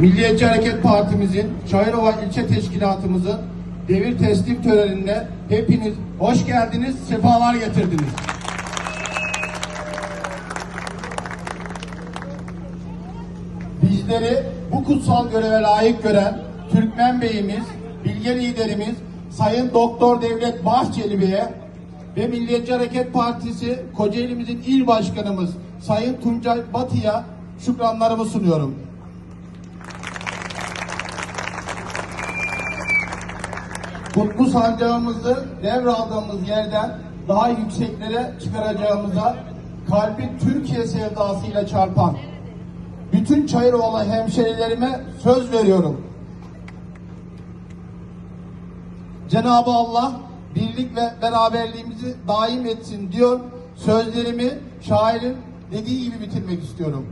Milliyetçi Hareket Partimizin Çayırova İlçe Teşkilatımızın devir teslim töreninde hepiniz hoş geldiniz, sefalar getirdiniz. Bizleri bu kutsal göreve layık gören Türkmen Beyimiz, bilge liderimiz Sayın Doktor Devlet Bahçeli Bey'e ve Milliyetçi Hareket Partisi Kocaeli'mizin il başkanımız Sayın Tuncay Batı'ya şükranlarımı sunuyorum. Kutlu sancağımızı devraldığımız yerden daha yükseklere çıkaracağımıza kalbi Türkiye sevdasıyla çarpan bütün Çayıroğlu hemşerilerime söz veriyorum. Cenab-ı Allah birlik ve beraberliğimizi daim etsin diyor. Sözlerimi şairin dediği gibi bitirmek istiyorum.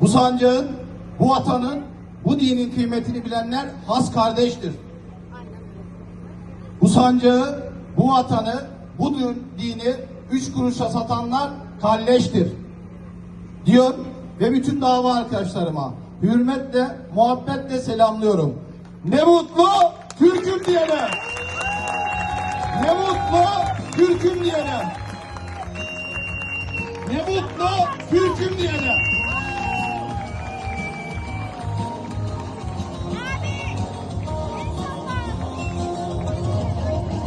Bu sancağın, bu vatanın, bu dinin kıymetini bilenler has kardeştir. Bu sancağı, bu vatanı, bu din- dini üç kuruşa satanlar kalleştir. Diyor ve bütün dava arkadaşlarıma hürmetle, muhabbetle selamlıyorum. Ne mutlu Türk'üm diyene. Ne mutlu Türk'üm diyene. Ne mutlu Türk'üm diyene.